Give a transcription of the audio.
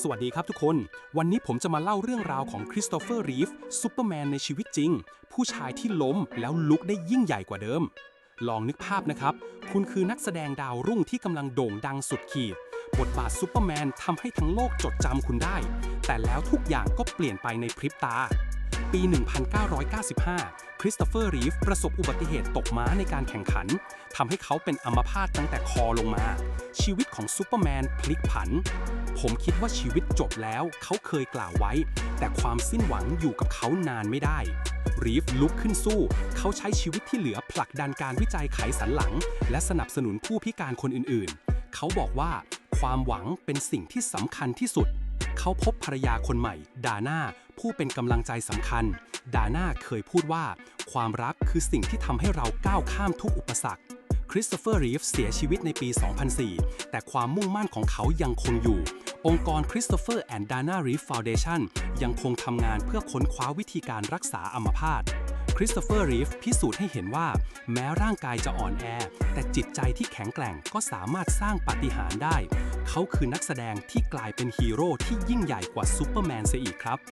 สวัสดีครับทุกคน วันนี้ผมจะมาเล่าเรื่องราวของคริสโตเฟอร์รีฟซูเปอร์แมนในชีวิตจริง ผู้ชายที่ล้มแล้วลุกได้ยิ่งใหญ่กว่าเดิม ลองนึกภาพนะครับ คุณคือนักแสดงดาวรุ่งที่กำลังโด่งดังสุดขีด บทบาทซูเปอร์แมนทำให้ทั้งโลกจดจำคุณได้ แต่แล้วทุกอย่างก็เปลี่ยนไปในพริบตา ปี 1995 คริสโตเฟอร์รีฟประสบอุบัติเหตุตกม้าในการแข่งขันทำให้เขาเป็นอัมพาตตั้งแต่คอลงมา ชีวิตของซูเปอร์แมนพลิกผัน ผมคิดว่าชีวิตจบแล้วเขาเคยกล่าวไว้ แต่ความสิ้นหวังอยู่กับเขานานไม่ได้รีฟลุกขึ้นสู้ เขาใช้ชีวิตที่เหลือผลักดันการวิจัยไขสันหลัง และสนับสนุนผู้พิการคนอื่นๆ เขาบอกว่าความหวังเป็นสิ่งที่สำคัญที่สุด เขาพบภรรยาคนใหม่ ดาน่า ผู้เป็นกำลังใจสำคัญ ดาน่าเคยพูดว่า ความรักคือสิ่งที่ทำให้เราก้าวข้ามทุกอุปสรรคคริสโตเฟอร์รีฟเสียชีวิตในปี 2004 แต่ความมุ่งมั่นของเขายังคงอยู่ องค์กร Christopher and Dana Reeve Foundation ยังคงทำงานเพื่อค้นคว้าวิธีการรักษาอัมพาตคริสโตเฟอร์รีฟพิสูจน์ให้เห็นว่า แม้ร่างกายจะอ่อนแอ แต่จิตใจที่แข็งแกร่งก็สามารถสร้างปาฏิหาริย์ได้ เขาคือนักแสดงที่กลายเป็นฮีโร่ที่ยิ่งใหญ่กว่าซูเปอร์แมนเสียอีกครับ